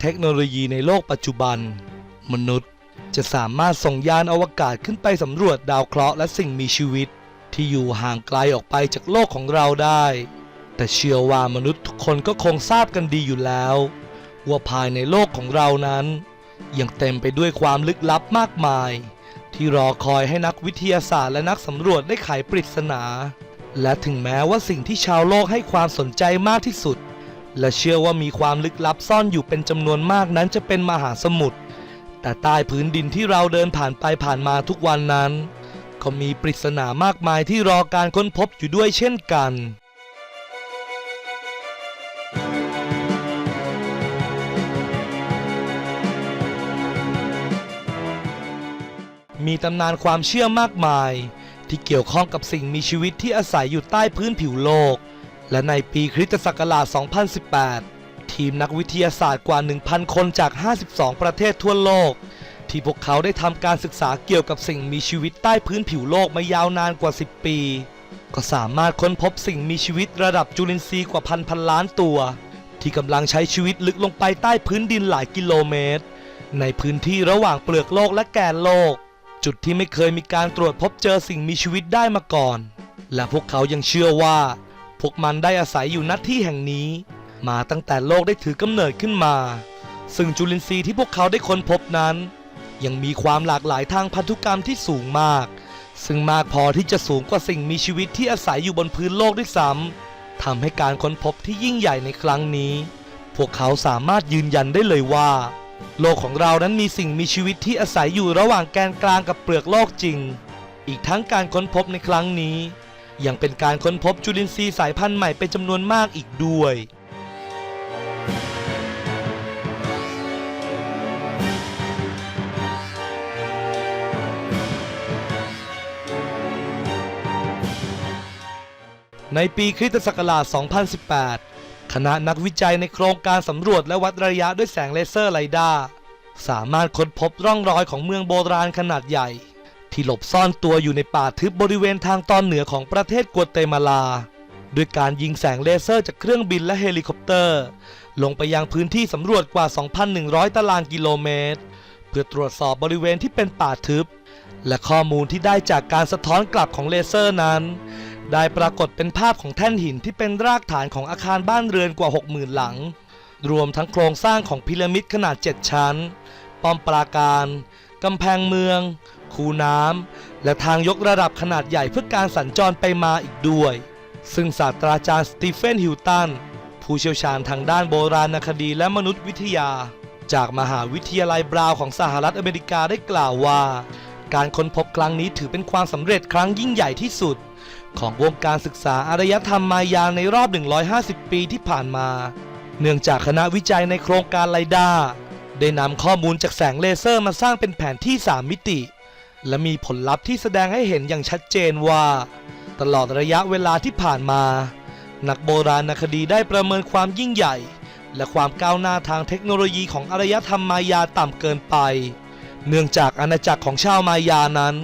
เทคโนโลยีในโลกปัจจุบัน มนุษย์จะสามารถส่งยานอวกาศขึ้นไปสำรวจดาวเคราะห์และสิ่งมีชีวิต ที่อยู่ห่างไกลออกไปจากโลกของเราได้ แต่เชื่อว่ามนุษย์ทุกคนก็คงทราบกันดีอยู่แล้ว ว่าภายในโลกของเรานั้น ยังเต็มไปด้วยความลึกลับมากมาย ที่รอคอยให้นักวิทยาศาสตร์และนักสำรวจได้ไขปริศนา และถึงแม้ว่าสิ่งที่ชาวโลกให้ความสนใจมากที่สุด และเชื่อว่ามีความลึกลับซ่อนอยู่เป็นจำนวนมากนั้นจะเป็นมหาสมุทรแต่ใต้พื้นดินที่เราเดินผ่านไปผ่านมาทุกวันนั้น ก็มีปริศนามากมายที่รอการค้นพบอยู่ด้วยเช่นกันมีตำนานความเชื่อมากมาย ที่เกี่ยวข้องกับสิ่งมีชีวิตที่อาศัยอยู่ใต้พื้นผิวโลก และในปีคริสตศักราช 2018 ทีมนักวิทยาศาสตร์กว่า 1,000 คนจาก 52 ประเทศทั่วโลก ที่พวกเขาได้ทำการศึกษาเกี่ยวกับสิ่งมีชีวิตใต้พื้นผิวโลกมายาวนานกว่า 10 ปี ก็สามารถค้นพบสิ่งมีชีวิตระดับจุลินทรีย์กว่าพันพันล้านตัว ที่กำลังใช้ชีวิตลึกลงไปใต้พื้นดินหลายกิโลเมตร ในพื้นที่ระหว่างเปลือกโลกและแกนโลก จุดที่ไม่เคยมีการตรวจพบเจอสิ่งมีชีวิตได้มาก่อน และพวกเขายังเชื่อว่า พวกมันได้อาศัยอยู่ณที่แห่งนี้ มาตั้งแต่โลกได้ถือกำเนิดขึ้นมา ซึ่งจุลินทรีย์ที่พวกเขาได้ค้นพบนั้น ยังมีความหลากหลายทางพันธุกรรมที่สูงมาก ซึ่งมากพอที่จะสูงกว่าสิ่งมีชีวิตที่อาศัยอยู่บนพื้นโลกด้วยซ้ำทำให้การค้นพบที่ยิ่งใหญ่ในครั้งนี้ พวกเขาสามารถยืนยันได้เลยว่า โลกของเรานั้นมีสิ่งมีชีวิตที่อาศัยอยู่ระหว่างแกนกลางกับเปลือกโลกจริง อีกทั้งการค้นพบในครั้งนี้ ยังเป็นการค้นพบจุลินทรีย์สายพันธุ์ใหม่เป็นจำนวนมากอีกด้วย ในปีคริสตศักราช 2018 คณะนักวิจัยในโครงการสำรวจและวัดระยะด้วยแสงเลเซอร์ไรดาร์สามารถค้นพบร่องรอยของเมืองโบราณขนาดใหญ่ ที่หลบซ่อนตัวอยู่ในป่าทึบบริเวณทางตอนเหนือของประเทศกัวเตมาลาด้วยการยิงแสงเลเซอร์จากเครื่องบินและเฮลิคอปเตอร์ ลงไปยังพื้นที่สำรวจกว่า 2,100 ตารางกิโลเมตร เพื่อตรวจสอบบริเวณที่เป็นป่าทึบ และข้อมูลที่ได้จากการสะท้อนกลับของเลเซอร์นั้น ได้ปรากฏเป็นภาพของแท่นหินที่เป็นรากฐานของอาคารบ้านเรือนกว่า 60,000 หลัง รวมทั้งโครงสร้างของพีระมิดขนาด 7 ชั้น ป้อมปราการกำแพงเมือง คูน้ำและทางยกระดับขนาดใหญ่เพื่อการสัญจรไปมาอีกด้วย ซึ่งศาสตราจารย์สตีเฟนฮิลตันผู้เชี่ยวชาญทางด้านโบราณคดีและมนุษยวิทยา จากมหาวิทยาลัยบราวของสหรัฐอเมริกาได้กล่าวว่า การค้นพบครั้งนี้ถือเป็นความสำเร็จครั้งยิ่งใหญ่ที่สุด ของวงการศึกษาอารยธรรมมายาในรอบ 150 ปีที่ผ่านมา เนื่องจากคณะวิจัยในโครงการไลดาได้นำข้อมูลจากแสงเลเซอร์มาสร้างเป็นแผนที่ 3 มิติ และมีผลลัพธ์ที่แสดงให้เห็นอย่างชัดเจนว่า ตลอดระยะเวลาที่ผ่านมา นักโบราณคดีได้ประเมินความยิ่งใหญ่ และความก้าวหน้าทางเทคโนโลยีของอารยธรรมมายาต่ำเกินไป เนื่องจากอาณาจักรของชาวมายานั้น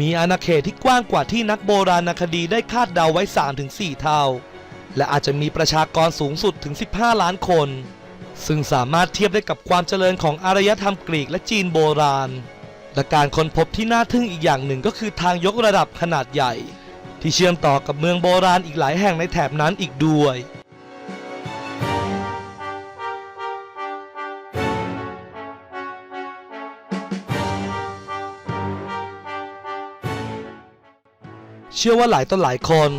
มีอาณาเขตที่กว้างกว่าที่นักโบราณคดีได้คาดเดาไว้ 3-4 เท่า และอาจจะมีประชากรสูงสุดถึง 15 ล้านคน ซึ่งสามารถเทียบได้กับความเจริญของอารยธรรมกรีกและจีนโบราณ และการค้นพบที่น่าทึ่งอีกอย่างหนึ่งก็คือทางยกระดับขนาดใหญ่ ที่เชื่อมต่อกับเมืองโบราณอีกหลายแห่งในแถบนั้นอีกด้วยเชื่อว่าหลายต่อหลายคน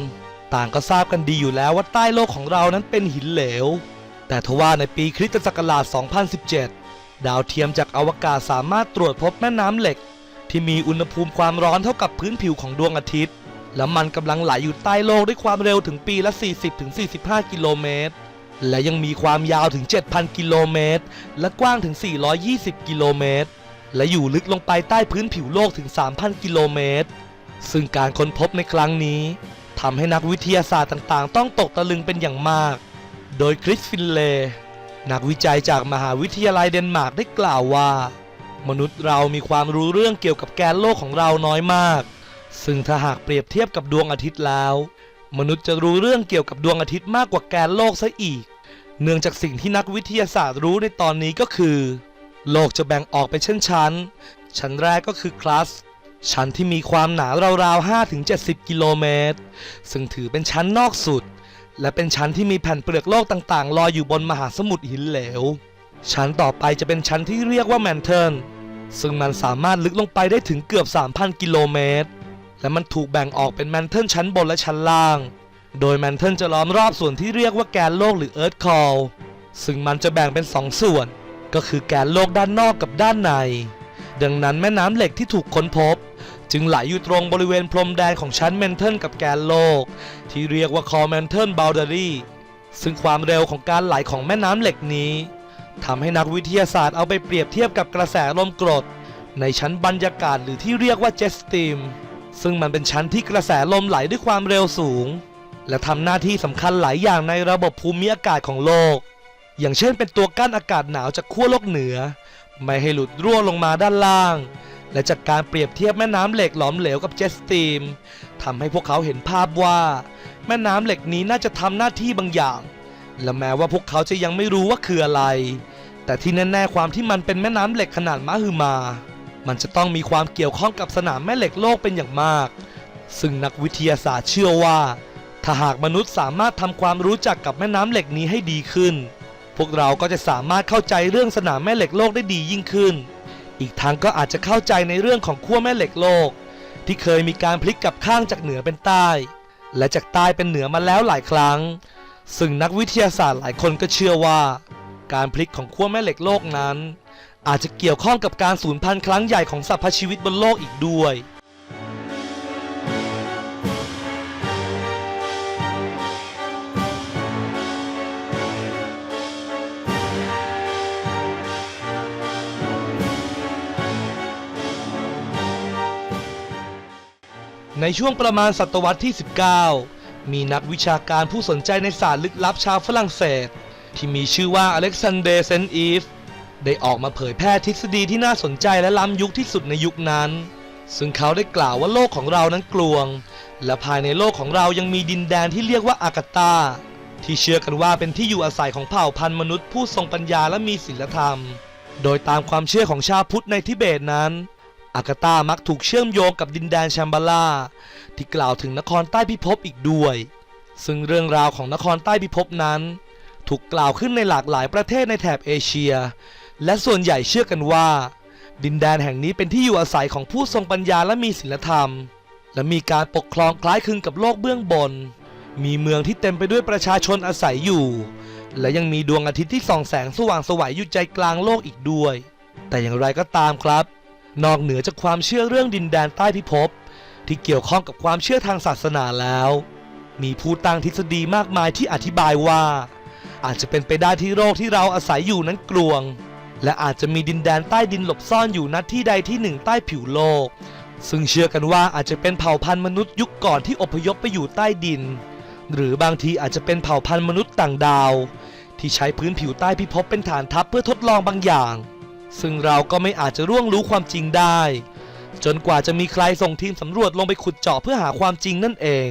ต่างก็ทราบกันดีอยู่แล้วว่าใต้โลกของเรานั้นเป็นหินเหลว แต่ทว่าในปีคริสตศักราช 2017 ดาวเทียมจากอวกาศสามารถตรวจพบแม่น้ำเหล็ก ที่มีอุณหภูมิความร้อนเท่ากับพื้นผิวของดวงอาทิตย์ และมันกำลังไหลอยู่ใต้โลกด้วยความเร็วถึงปีละ 40-45 กิโลเมตร และยังมีความยาวถึง 7,000 กิโลเมตร และกว้างถึง 420 กิโลเมตร และอยู่ลึกลงไปใต้พื้นผิวโลกถึง 3,000 กิโลเมตร ซึ่งการค้นพบในครั้งนี้ทำให้นักวิทยาศาสตร์ต่างๆ ต้องตกตะลึงเป็นอย่างมาก โดยคริสฟินเลย์ นักวิจัยจากมหาวิทยาลัยเดนมาร์กได้กล่าวว่า มนุษย์เรามีความรู้เรื่องเกี่ยวกับแกนโลกของเราน้อยมาก ซึ่งถ้าหากเปรียบเทียบกับดวงอาทิตย์แล้ว มนุษย์จะรู้เรื่องเกี่ยวกับดวงอาทิตย์มากกว่าแกนโลกซะอีก เนื่องจากสิ่งที่นักวิทยาศาสตร์รู้ในตอนนี้ก็คือ โลกจะแบ่งออกเป็นชั้นๆ ชั้นแรกก็คือคลัสชั้นที่มีความหนาราวๆ5-70 กิโลเมตร ซึ่งถือเป็นชั้นนอกสุด และเป็นชั้นที่มีแผ่นเปลือกโลกต่างๆ ลอยอยู่บนมหาสมุทรหินเหลว ชั้นต่อไปจะเป็นชั้นที่เรียกว่าแมนเทิลซึ่งมันสามารถลึกลงไปได้ถึงเกือบ 3,000 กิโลเมตร และมันถูกแบ่งออกเป็นแมนเทิลชั้นบนและชั้นล่าง โดยแมนเทิลจะล้อมรอบส่วนที่เรียกว่าแกนโลกหรือเอิร์ธคอลซึ่งมันจะแบ่งเป็น 2 ส่วน ก็คือแกนโลกด้านนอกกับด้านใน ดังนั้นแม่น้ำเหล็กที่ถูกค้นพบ จึงไหลอยู่ตรงบริเวณพรมแดนของชั้นเมนเทิลกับแกนโลก ที่เรียกว่าคอเมนเทิลบ o ลเดอรี่ซึ่งความเร็วของการไหลของแม่น้ำเหล็กนี้ทำให้นักวิทยาศาสตร์เอาไปเปรียบเทียบกับกระแสลมกรด ในชั้นบรรยากาศหรือที่เรียกว่าเจสตีมซึ่งมันเป็นชั้นที่กระแสลมไหลด้วยความเร็วสูง และทำหน้าที่สำคัญหลายอย่างในระบบภูมิอากาศของโลก อย่างเช่นเป็นตัวกั้นอากาศหนาวจากขั้วโลกเหนือ ไม่ให้หลุดรั่วลงมาด้านล่าง และจากการเปรียบเทียบแม่น้ำเหล็กหลอมเหลวกับเจ t สตีมทำให้พวกเขาเห็นภาพว่า แม่น้ำเหล็กนี้น่าจะทำหน้าที่บางอย่าง และแม้ว่าพวกเขาจะยังไม่รู้ว่าคืออะไร แต่ที่แน่ๆความที่มันเป็นแม่น้ำเหล็กขนาดมหึมา มันจะต้องมีความเกี่ยวข้องกับสนามแม่เหล็กโลกเป็นอย่างมาก ซึ่งนักวิทยาศาสตร์เชื่อว่า ถ้าหากมนุษย์สามารถทำความรู้จักกับแม่น้ำเหล็กนี้ให้ดีขึ้น พวกเราก็จะสามารถเข้าใจเรื่องสนามแม่เหล็กโลกได้ดียิ่งขึ้น อีกทั้งก็อาจจะเข้าใจในเรื่องของขั้วแม่เหล็กโลก ที่เคยมีการพลิกกลับข้างจากเหนือเป็นใต้ และจากใต้เป็นเหนือมาแล้วหลายครั้ง ซึ่งนักวิทยาศาสตร์หลายคนก็เชื่อว่า การพลิกของขั้วแม่เหล็กโลกนั้น อาจจะเกี่ยวข้องกับการสูญพันธุ์ครั้งใหญ่ของสรรพชีวิตบนโลกอีกด้วย ในช่วงประมาณศตวรรษที่ 19 มีนักวิชาการผู้สนใจในศาสตร์ลึกลับชาวฝรั่งเศส ที่มีชื่อว่าอเล็กซานเดร์เซนอีฟได้ออกมาเผยแพร่ทฤษฎีที่น่าสนใจและล้ำยุคที่สุดในยุคนั้น ซึ่งเขาได้กล่าวว่าโลกของเรานั้นกลวง และภายในโลกของเรายังมีดินแดนที่เรียกว่าอากาตาที่เชื่อกันว่าเป็นที่อยู่อาศัยของเผ่าพันธุ์มนุษย์ผู้ทรงปัญญาและมีศีลธรรม โดยตามความเชื่อของชาวพุทธในทิเบตนั้น อากาตามักถูกเชื่อมโยงกับดินแดนแชมบาลาที่กล่าวถึงนครใต้พิภพอีกด้วย ซึ่งเรื่องราวของนครใต้พิภพนั้น ถูกกล่าวขึ้นในหลากหลายประเทศในแถบเอเชีย และส่วนใหญ่เชื่อกันว่า ดินแดนแห่งนี้เป็นที่อยู่อาศัยของผู้ทรงปัญญาและมีศีลธรรม และมีการปกครองคล้ายคลึงกับโลกเบื้องบน มีเมืองที่เต็มไปด้วยประชาชนอาศัยอยู่ และยังมีดวงอาทิตย์ที่ส่องแสงสว่างสวัยอยู่ใจกลางโลกอีกด้วย แต่อย่างไรก็ตามครับ นอกเหนือจากความเชื่อเรื่องดินแดนใต้พิภพ ที่เกี่ยวข้องกับความเชื่อทางศาสนาแล้ว มีผู้ตั้งทฤษฎีมากมายที่อธิบายว่า อาจจะเป็นไปได้ที่โลกที่เราอาศัยอยู่นั้นกลวง และอาจจะมีดินแดนใต้ดินหลบซ่อนอยู่ณที่ใดที่หนึ่งใต้ผิวโลก ซึ่งเชื่อกันว่าอาจจะเป็นเผ่าพันธุ์มนุษย์ยุคก่อนที่อพยพไปอยู่ใต้ดิน หรือบางทีอาจจะเป็นเผ่าพันธุ์มนุษย์ต่างดาว ที่ใช้พื้นผิวใต้พิภพเป็นฐานทัพเพื่อทดลองบางอย่าง ซึ่งเราก็ไม่อาจจะร่วงรู้ความจริงได้ จนกว่าจะมีใครส่งทีมสำรวจลงไปขุดเจาะเพื่อหาความจริงนั่นเอง